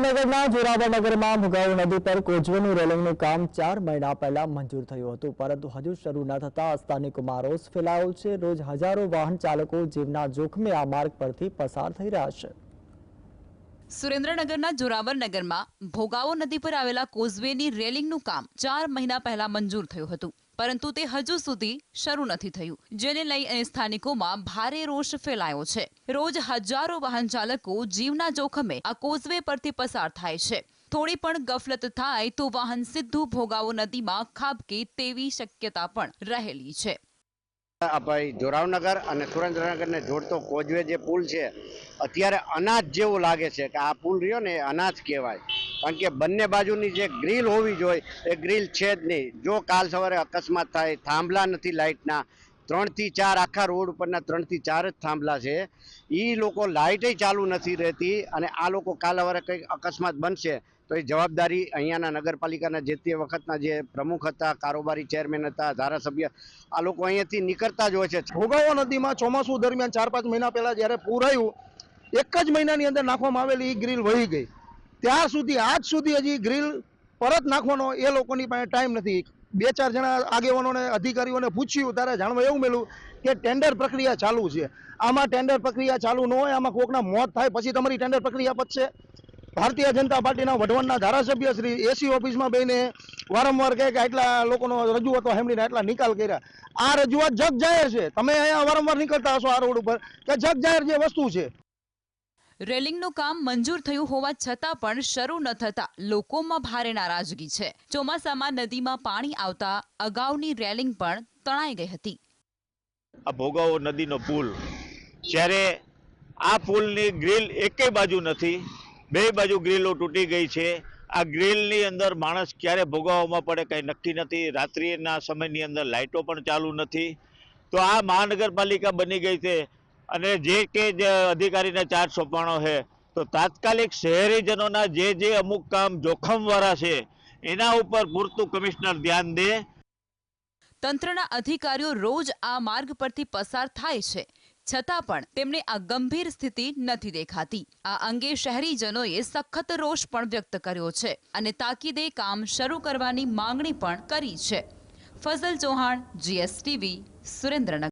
સુરેન્દ્રનગરના જોરાવરનગરમાં ભુગાવો નદી પર કોઝવેનું રેલિંગનું કામ ચાર મહિના પહેલા મંજૂર થયું હતું. પરંતુ હજુ શરૂ ન થતા સ્થાનિકોમાં રોષ ફેલાયો છે. રોજ હજારો વાહન ચાલકો જીવના જોખમે આ માર્ગ પરથી પસાર થઈ રહ્યા છે. સુરેન્દ્રનગરના જોરાવરનગરમાં ભોગાવો નદી પર આવેલા કોઝવેની રેલિંગનું કામ ચાર મહિના પહેલા મંજૂર થયું હતું. પરંતુ તે હજુ સુધી શરૂ નથી થયું. જેને લઈ સ્થાનિકોમાં ભારે રોષ ફેલાયો છે. રોજ હજારો વાહન ચાલકો જીવના જોખમે આ કોઝવે પરથી પસાર થાય છે. થોડી પણ ગફલત થાય તો વાહન સીધું ભોગાવો નદીમાં ખાબકે તેવી શક્યતા પણ રહેલી છે. ભાઈ જોરાવનગર અને સુરેન્દ્રનગરને જોડતો કોજવે જે પુલ છે, અત્યારે અનાજ જેવું લાગે છે કે આ પુલ રહ્યો ને અનાજ કહેવાય. કારણ કે બંને બાજુની જે ગ્રીલ હોવી જોઈએ, એ ગ્રીલ છે જ નહીં. જો કાલ સવારે અકસ્માત થાય, થાંભલા નથી લાઇટના. ત્રણથી ચાર આખા રોડ ઉપરના ત્રણથી ચાર જ થાંભલા છે. એ લોકો લાઇટે ચાલુ નથી રહેતી અને આ લોકો કાલ સવારે કંઈક અકસ્માત બનશે, તો એ જવાબદારી અહીંયાના નગરપાલિકાના જે તે વખતના જે પ્રમુખ હતા, કારોબારી ચેરમેન હતા, ધારાસભ્ય, આ લોકો અહીંયાથી નીકળતા જ હોય છે. ભોગાવો નદીમાં ચોમાસું દરમિયાન ચાર પાંચ મહિના પહેલાં જ્યારે પૂર આવ્યું, એક જ મહિનાની અંદર નાખવામાં આવેલી એ ગ્રીલ વહી ગઈ. ત્યાર સુધી, આજ સુધી હજી ગ્રીલ પરત નાખવાનો એ લોકોની પાસે ટાઈમ નથી. બે ચાર જણા આગેવાનોને, અધિકારીઓને પૂછ્યું ત્યારે જાણવા એવું મળ્યું કે ટેન્ડર પ્રક્રિયા ચાલુ છે. આમાં ટેન્ડર પ્રક્રિયા ચાલુ ન હોય, આમાં કોકના મોત થાય, પછી તમારી ટેન્ડર પ્રક્રિયા પતશે. ભારતીય જનતા પાર્ટીના વઢવાણના ધારાસભ્ય શ્રી એસી ઓફિસમાં બેને વારંવાર કહે કે આટલા લોકોનો રજૂઆતો હેમડીને આટલા નિકાલ કર્યા. આ રજૂઆત જગ જાહેર છે. તમે અહીંયા વારંવાર નીકળતા હશો આ રોડ ઉપર કે જગ જાહેર જે વસ્તુ છે. રેલિંગનું કામ મંજૂર થયું હોવા છતાં પણ શરૂ ન થતા લોકોમાં ભારે નારાજગી છે. ચોમાસામાં નદીમાં પાણી આવતા અગાઉની રેલિંગ પણ તણાઈ ગઈ હતી. આ ભોગાવો નદીનો પુલ. જ્યારે આ પુલની ગ્રીલ એકેય બાજુ નથી, બે બાજુ ગ્રીલો તૂટી ગઈ છે. આ ગ્રીલની અંદર માણસ ક્યારે ભોગાવવામાં પડે કંઈ નક્કી નથી. રાત્રિના સમયની અંદર લાઇટો પણ ચાલુ નથી. તો આ મહાનગરપાલિકા બની ગઈ છે. અને જે કે જે અધિકારીને ચાર્જ સોંપવાનો છે, તો તાત્કાલિક શહેરીજનોના જે જે અમુક કામ જોખમવાળા છે, એના ઉપર પૂરતું કમિશનર ધ્યાન દે. તંત્રના અધિકારીઓ રોજ આ માર્ગ પરથી પસાર થાય છે, છતાં પણ તેમને આ ગંભીર સ્થિતિ નથી દેખાતી. આ અંગે શહેરીજનોએ સખત રોષ પણ વ્યક્ત કર્યો છે અને તાકીદે કામ શરૂ કરવાની માંગણી પણ કરી છે. ફઝલ ચૌહાણ જીએસટીવી સુરેન્દ્રનગર.